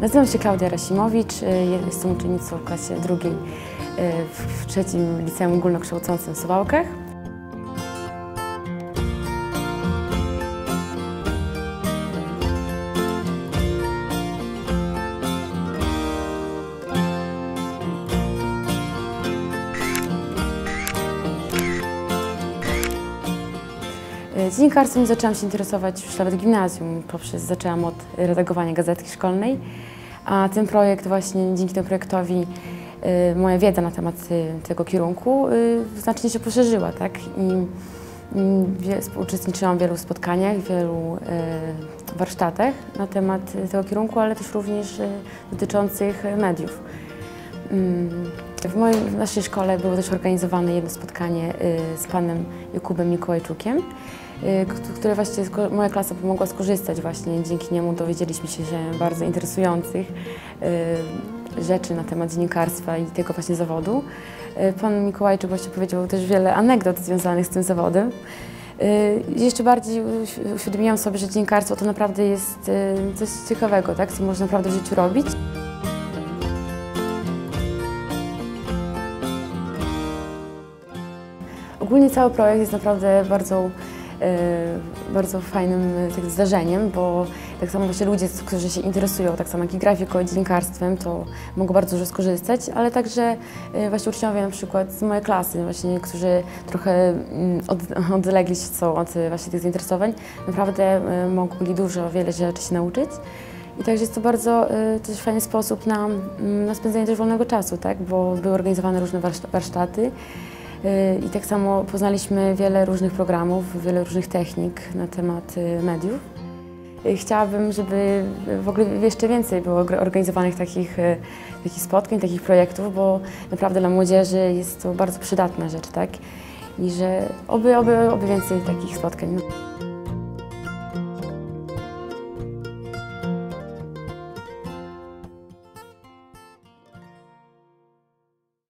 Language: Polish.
Nazywam się Klaudia Rasimowicz, y, jestem uczennicą w klasie drugiej y, w trzecim liceum ogólnokształcącym w Suwałkach. Dziennikarstwem zaczęłam się interesować już nawet gimnazjum, poprzez zaczęłam od redagowania gazetki szkolnej, a ten projekt właśnie, dzięki temu projektowi y, moja wiedza na temat y, tego kierunku znacznie się poszerzyła, tak? I uczestniczyłam w wielu spotkaniach, w wielu warsztatach na temat tego kierunku, ale też również dotyczących mediów. W, mojej, w naszej szkole było też organizowane jedno spotkanie z panem Jakubem Mikołajczukiem, które właśnie moja klasa pomogła skorzystać właśnie. Dzięki niemu dowiedzieliśmy się bardzo interesujących rzeczy na temat dziennikarstwa i tego właśnie zawodu. Pan Mikołajczuk właśnie powiedział też wiele anegdot związanych z tym zawodem. Jeszcze bardziej uświadomiłam sobie, że dziennikarstwo to naprawdę jest coś ciekawego, tak? co można naprawdę w życiu robić. Ogólnie cały projekt jest naprawdę bardzo, bardzo fajnym tak, zdarzeniem, bo tak samo właśnie ludzie, którzy się interesują, tak samo jak i grafiką, dziennikarstwem, to mogą bardzo dużo skorzystać, ale także właśnie uczniowie na przykład z mojej klasy, właśnie, którzy trochę mm, od, odlegli się są od właśnie tych zainteresowań, naprawdę mogli dużo, wiele rzeczy się nauczyć. I także jest to bardzo też fajny sposób na, mm, na spędzenie też wolnego czasu, tak? bo były organizowane różne warsztaty. I tak samo poznaliśmy wiele różnych programów, wiele różnych technik na temat mediów. Chciałabym, żeby w ogóle jeszcze więcej było organizowanych takich, takich spotkań, takich projektów, bo naprawdę dla młodzieży jest to bardzo przydatna rzecz, tak? I że oby, oby, oby więcej takich spotkań.